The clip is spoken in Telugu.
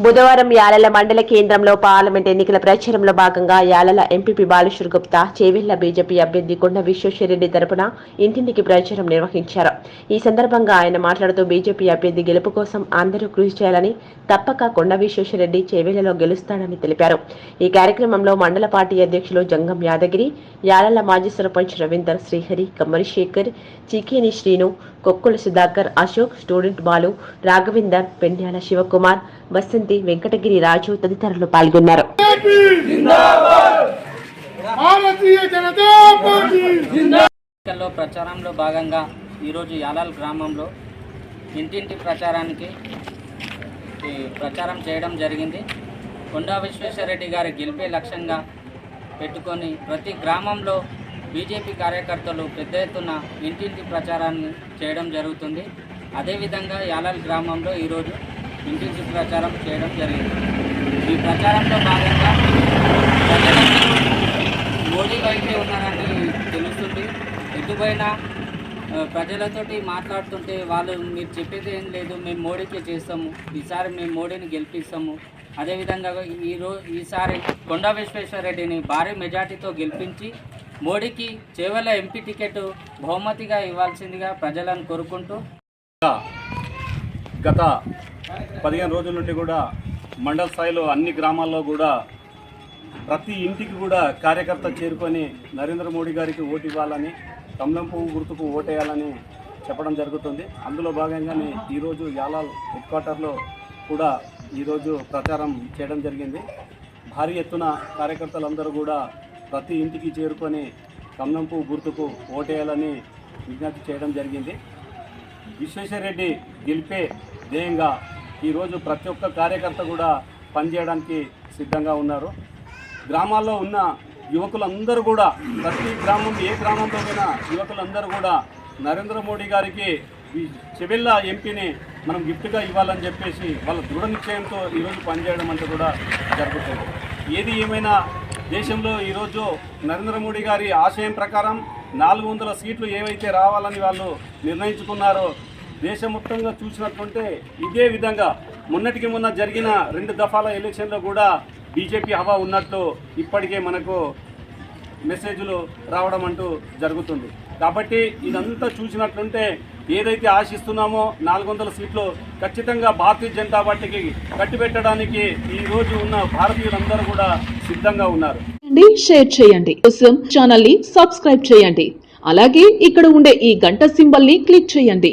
బుధవారం యాలల మండల కేంద్రంలో పార్లమెంట్ ఎన్నికల ప్రచారంలో భాగంగా యాలల ఎంపీపీ బాలేశ్వర్ గుప్తా చేవెళ్ళ బీజేపీ అభ్యర్థి కొండ విశ్వేశ్వరరెడ్డి తరపున ఇంటింటికి ప్రచారం నిర్వహించారు. ఈ సందర్భంగా ఆయన మాట్లాడుతూ బీజేపీ అభ్యర్థి గెలుపు కోసం అందరూ కృషి చేయాలని తప్పక కొండ విశ్వేశ్వరరెడ్డి చేవెళ్ళలో గెలుస్తాడని తెలిపారు. ఈ కార్యక్రమంలో మండల పార్టీ అధ్యక్షులు జంగం యాదగిరి యాలల మాజీ సర్పంచ్ రవీందర్ శ్రీహరి కమ్మరి శేఖర్ చికేని శ్రీను కొక్కుల సుధాకర్ అశోక్ స్టూడెంట్ బాలు రాఘవేందర్ పెండ్యాల శివకుమార్ వసంతి వెంకటగిరి రాజు తదితరులు పాల్గొన్నారు. భారతీయ జనతా పార్టీ! ఎన్నికల్లో ప్రచారంలో భాగంగా ఈరోజు యాలాల్ గ్రామంలో ఇంటింటి ప్రచారానికి ఈ ప్రచారం చేయడం జరిగింది. కొండా విశ్వేశ్వరరెడ్డి గారి గెలిపే లక్ష్యంగా పెట్టుకొని ప్రతి గ్రామంలో బీజేపీ కార్యకర్తలు పెద్ద ఎత్తున ఇంటింటి ప్రచారాన్ని చేయడం జరుగుతుంది. అదేవిధంగా యాలాల్ గ్రామంలో ఈరోజు ఇంటింటి ప్రచారం చేయడం జరిగింది. ఈ ప్రచారంలో భాగంగా మోడీ వైపే ఉన్నారని తెలుస్తుంది. ఎటుపోయినా ప్రజలతోటి మాట్లాడుతుంటే వాళ్ళు మీరు చెప్పేది ఏం లేదు మేము మోడీకే చేస్తాము. ఈసారి మేము మోడీని గెలిపిస్తాము. అదేవిధంగా ఈరోజు ఈసారి కొండా విశ్వేశ్వరరెడ్డిని భారీ మెజార్టీతో గెలిపించి మోడీకి చేవల ఎంపీ టికెట్ బహుమతిగా ఇవ్వాల్సిందిగా ప్రజలను కోరుకుంటూ గత పదిహేను రోజుల నుండి కూడా మండల స్థాయిలో అన్ని గ్రామాల్లో కూడా ప్రతి ఇంటికి కూడా కార్యకర్త చేరుకొని నరేంద్ర మోడీ గారికి ఓటు ఇవ్వాలని కమలం పువ్వు గుర్తుకు ఓటేయాలని చెప్పడం జరుగుతుంది. అందులో భాగంగానే ఈరోజు యాలాల్ హెడ్ క్వార్టర్లో కూడా ఈరోజు ప్రచారం చేయడం జరిగింది. భారీ ఎత్తున కార్యకర్తలందరూ కూడా ప్రతి ఇంటికి చేరుకొని కమలం పువ్వు గుర్తుకు ఓటేయాలని విజ్ఞప్తి చేయడం జరిగింది. విశ్వేశ్వరరెడ్డి గెలిపే ధ్యేయంగా ఈరోజు ప్రతి ఒక్క కార్యకర్త కూడా పనిచేయడానికి సిద్ధంగా ఉన్నారు. గ్రామాల్లో ఉన్న యువకులందరూ కూడా ప్రతి గ్రామం ఏ గ్రామంలో పోయినా యువకులందరూ కూడా నరేంద్ర మోడీ గారికి ఈ చెవెళ్ళ ఎంపీని మనం గిఫ్ట్గా ఇవ్వాలని చెప్పేసి వాళ్ళ దృఢ నిశ్చయంతో ఈరోజు పనిచేయడం అంటే కూడా జరుగుతుంది. ఏది ఏమైనా దేశంలో ఈరోజు నరేంద్ర మోడీ గారి ఆశయం ప్రకారం నాలుగు వందల సీట్లు ఏవైతే రావాలని వాళ్ళు నిర్ణయించుకున్నారో దేశం మొత్తంగా చూసినట్టుంటే ఇదే విధంగా మొన్నటికి మొన్న జరిగిన రెండు దఫాల ఎలక్షన్లో కూడా బీజేపీ హవా ఉన్నట్టు ఇప్పటికే మనకు మెసేజ్లు రావడం అంటూ జరుగుతుంది. కాబట్టి ఇదంతా చూసినట్లుంటే ఏదైతే ఆశిస్తున్నామో నాలుగు వందల సీట్లు ఖచ్చితంగా భారతీయ జనతా పార్టీకి కట్టిపెట్టడానికి ఈ రోజు ఉన్న భారతీయులందరూ కూడా సిద్ధంగా ఉన్నారు. షేర్ చేయండి. కోసం ఛానల్ని సబ్స్క్రైబ్ చేయండి. అలాగే ఇక్కడ ఉండే ఈ గంట సింబల్ని క్లిక్ చేయండి.